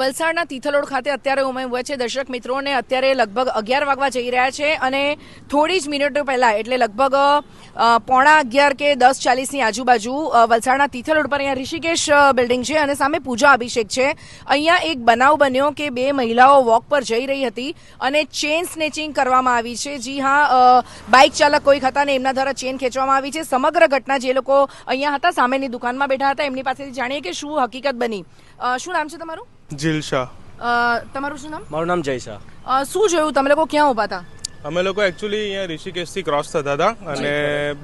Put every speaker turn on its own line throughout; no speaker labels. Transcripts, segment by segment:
વલસાડના તિથલોડ ખાતે અત્યારે ઉમે ઊભા છે. દર્શક મિત્રોને અત્યારે લગભગ અગિયાર વાગવા જઈ રહ્યા છે અને થોડી જ મિનિટો પહેલાં, એટલે લગભગ પોણા અગિયાર કે દસ ચાલીસની આજુબાજુ વલસાડના તિથલોડ પર અહીંયા ઋષિકેશ બિલ્ડિંગ છે અને સામે પૂજા અભિષેક છે. અહીંયા એક બનાવ બન્યો કે બે મહિલાઓ વોક પર જઈ રહી હતી અને ચેન સ્નેચિંગ કરવામાં આવી છે. જી હા બાઇક ચાલક કોઈક હતા ને એમના દ્વારા ચેન ખેંચવામાં આવી છે. સમગ્ર ઘટના જે લોકો અહીંયા હતા, સામેની દુકાનમાં બેઠા હતા, એમની પાસેથી જાણીએ કે શું હકીકત બની. શું નામ છે તમારું?
જીલ શાહ.
તમારું શું નામ?
મારું નામ જય શાહ.
શું જોયું? તમે લોકો ક્યાં ઊભા હતા?
અમે લોકો એકચ્યુઅલી અહીંયા ઋષિકેશથી ક્રોસ થતા હતા અને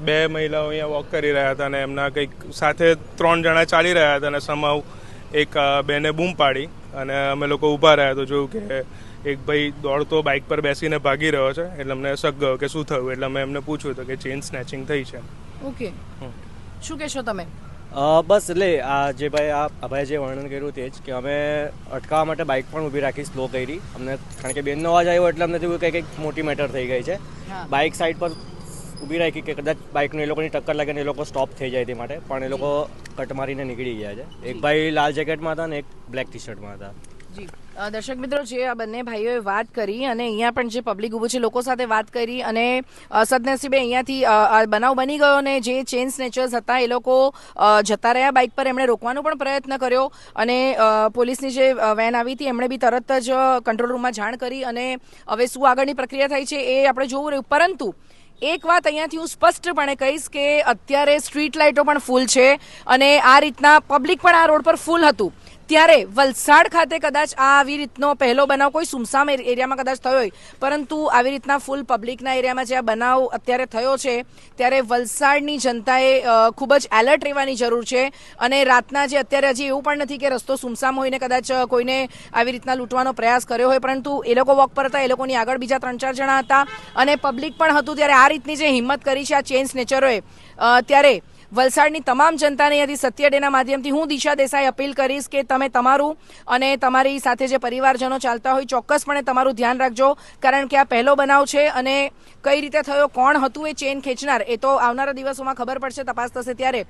બે મહિલાઓ અહીંયા વોક કરી રહ્યા હતા અને એમના કંઈક સાથે ત્રણ જણા ચાલી રહ્યા હતા અને સમાવ એક બેને બૂમ પાડી અને અમે લોકો ઊભા રહ્યા તો જોયું કે એક ભાઈ દોડતો બાઇક પર બેસીને ભાગી રહ્યો છે. એટલે અમને શક ગયો કે શું થયું? એટલે અમે એમને પૂછ્યું તો કે ચેન સ્નેચિંગ થઈ છે.
ઓકે શું કહેશો તમે?
બસ એટલે આ જે ભાઈ આ આ જે વર્ણન કર્યું તે જ કે અમે અટકાવવા માટે બાઇક પણ ઊભી રાખી સ્લો કરી. અમને કારણ કે બેનનો અવાજ આવ્યો એટલે અમને થયું કે કંઈક મોટી મેટર થઈ ગઈ છે. બાઇક સાઈડ પર ઊભી રાખી કે કદાચ બાઇકનું એ લોકોની ટક્કર લાગે ને એ લોકો સ્ટોપ થઈ જાય તે માટે. પણ એ લોકો કટ મારીને નીકળી ગયા છે. એક ભાઈ લાલ જેકેટમાં હતા ને એક બ્લેક ટી શર્ટમાં હતા.
જી. દર્શક મિત્રો, જે આ બંને ભાઈઓએ વાત કરી અને અહીંયા પણ જે પબ્લિક ઊભું છે, લોકો સાથે વાત કરી અને સદનસીબે અહીંયાથી બનાવ બની ગયો અને જે ચેન સ્નેચર્સ હતા, એ લોકો જતા રહ્યા બાઇક પર. એમણે રોકવાનો પણ પ્રયત્ન કર્યો અને પોલીસની જે વેન આવી હતી, એમણે બી તરત જ કંટ્રોલ રૂમમાં જાણ કરી અને હવે શું આગળની પ્રક્રિયા થાય છે એ આપણે જોવું રહ્યું. પરંતુ, એક વાત અહીંયાથી હું સ્પષ્ટપણે કહીશ કે અત્યારે સ્ટ્રીટ લાઇટો પણ ફૂલ છે અને આ રીતના પબ્લિક પણ આ રોડ પર ફૂલ હતું. ત્યારે વલસાડ ખાતે કદાચ આ આવી રીતનો પહેલો બનાવ, કોઈ સુમસામ એર- એરિયામાં કદાચ થયો હોય, પરંતુ આવી રીતના ફૂલ પબ્લિકના એરિયામાં જે આ બનાવ અત્યારે થયો છે, ત્યારે વલસાડની જનતાએ ખૂબ જ એલર્ટ રહેવાની જરૂર છે અને રાતના જે અત્યારે હજી એવું પણ નથી કે રસ્તો સુમસામ હોઈને કદાચ કોઈને આવી રીતના લૂંટવાનો પ્રયાસ કર્યો હોય, પરંતુ એ લોકો વોક પર હતા, એ લોકોની આગળ બીજા ત્રણ ચાર જણા હતા અને પબ્લિક પણ હતું, ત્યારે આ રીતની જે હિંમત કરી છે, આ ચેન્જ નેચરોએ ત્યારે વલસાડની તમામ જનતાને અહીંયાથી સત્ય ડેના માધ્યમથી હું દિશા દેસાઈ અપીલ કરીશ કે તમે તમારું અને તમારી સાથે જે પરિવારજનો ચાલતા હોય ચોક્કસપણે તમારું ધ્યાન રાખજો. કારણ કે આ પહેલો બનાવ છે અને કઈ રીતે થયો, કોણ હતું એ ચેન ખેંચનાર એ તો આવનારા દિવસોમાં ખબર પડશે, તપાસ થશે ત્યારે.